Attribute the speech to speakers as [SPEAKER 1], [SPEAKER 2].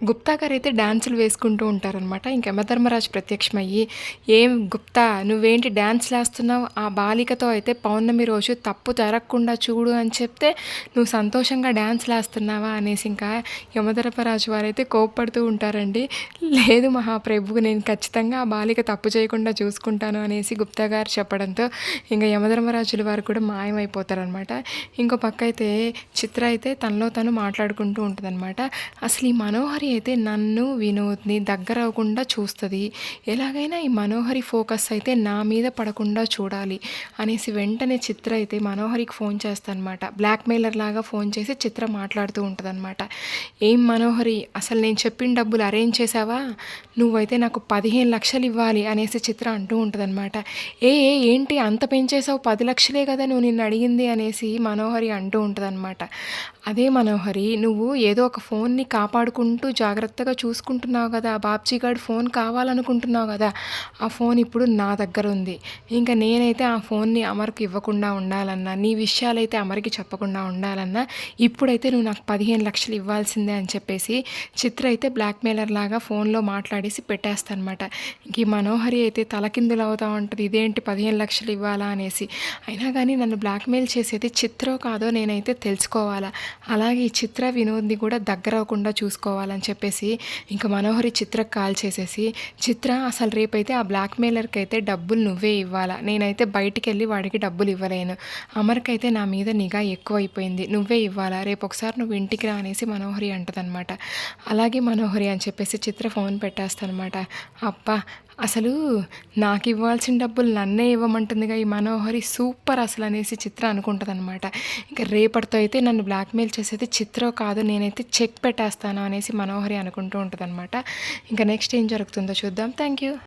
[SPEAKER 1] గుప్తా గారు అయితే డ్యాన్సులు వేసుకుంటూ ఉంటారనమాట ఇంక యమధర్మరాజు ప్రత్యక్షమయ్యి ఏం గుప్తా నువ్వేంటి డ్యాన్స్ వేస్తున్నావు ఆ బాలికతో అయితే పౌర్ణమి రోజు తప్పు జరగకుండా చూడు అని చెప్తే నువ్వు సంతోషంగా డ్యాన్స్ వేస్తున్నావా అనేసి ఇంకా యమధర్మరాజు వారైతే కోప్పడుతూ ఉంటారండి. లేదు మహాప్రభు నేను ఖచ్చితంగా ఆ బాలిక తప్పు చేయకుండా చూసుకుంటాను అనేసి గుప్తా గారు చెప్పడంతో ఇంకా యమధర్మరాజుల వారు కూడా మాయమైపోతారనమాట ఇంకో పక్క అయితే చిత్ర అయితే తనలో తను మాట్లాడుకుంటూ ఉంటుందన్నమాట. అసలు ఈ మనోహరి అయితే నన్ను వినోద్ని దగ్గర అవ్వకుండా చూస్తుంది. ఎలాగైనా ఈ మనోహరి ఫోకస్ అయితే నా మీద పడకుండా చూడాలి అనేసి వెంటనే చిత్ర అయితే మనోహరికి ఫోన్ చేస్తానమాట బ్లాక్మెయిలర్ లాగా ఫోన్ చేసి చిత్ర మాట్లాడుతూ ఉంటుందన్నమాట. ఏం మనోహరి అసలు నేను చెప్పిన డబ్బులు అరేంజ్ చేసావా నువ్వైతే నాకు పదిహేను లక్షలు ఇవ్వాలి అనేసి చిత్ర అంటూ ఉంటుందన్నమాట. ఏ ఏ ఏంటి? అంత పెంచేసావు పది లక్షలే కదా నువ్వు నిన్ను అడిగింది అనేసి మనోహరి అంటూ ఉంటుందన్నమాట. అదే మనోహరి నువ్వు ఏదో ఒక ఫోన్ని కాపాడుకుంటూ జాగ్రత్తగా చూసుకుంటున్నావు కదా బాబ్జీ గారు ఫోన్ కావాలనుకుంటున్నావు కదా ఆ ఫోన్ ఇప్పుడు నా దగ్గర ఉంది. ఇంకా నేనైతే ఆ ఫోన్ని అమర్కి ఇవ్వకుండా ఉండాలన్నా నీ విషయాలైతే అమర్కి చెప్పకుండా ఉండాలన్నా ఇప్పుడైతే నువ్వు నాకు పదిహేను లక్షలు ఇవ్వాల్సిందే అని చెప్పేసి చిత్ర అయితే బ్లాక్మెయిలర్ లాగా ఫోన్లో మాట్లాడేసి పెట్టేస్తానమాట. ఇంక ఈ మనోహరి అయితే తలకిందులు అవుతా ఉంటుంది ఇదేంటి పదిహేను లక్షలు ఇవ్వాలా అనేసి. అయినా కానీ నన్ను బ్లాక్మెయిల్ చేసేది చిత్రో కాదో నేనైతే తెలుసుకోవాలా. అలాగే ఈ చిత్ర వినోద్ని కూడా దగ్గర అవ్వకుండా చూసుకోవాలని చెప్పేసి ఇంకా మనోహరి చిత్రకు కాల్ చేసేసి చిత్ర అసలు రేపైతే ఆ బ్లాక్మెయిలర్కి అయితే డబ్బులు నువ్వే ఇవ్వాలా? నేనైతే బయటికి వెళ్ళి వాడికి డబ్బులు ఇవ్వలేను. అమర్కైతే నా మీద నిఘా ఎక్కువైపోయింది. నువ్వే ఇవ్వాలా? రేపు ఒకసారి నువ్వు ఇంటికి రా అనేసి మనోహరి అంటదనమాట. అలాగే మనోహరి అని చెప్పేసి చిత్ర ఫోన్ పెట్టేస్తానమాట అబ్బా అసలు నాకు ఇవ్వాల్సిన డబ్బులు నన్నే ఇవ్వమంటుందిగా ఈ మనోహరి సూపర్ అసలు అనేసి చిత్ర అనుకుంటుందన్నమాట. ఇంకా రేపటితో అయితే నన్ను బ్లాక్మెయిల్ చేసేది చిత్ర కాదు నేనైతే చెక్ పెట్టేస్తాను అనేసి మనోహరి అనుకుంటూ ఉంటుందన్నమాట. ఇంకా నెక్స్ట్ ఏం జరుగుతుందో చూద్దాం. Thank you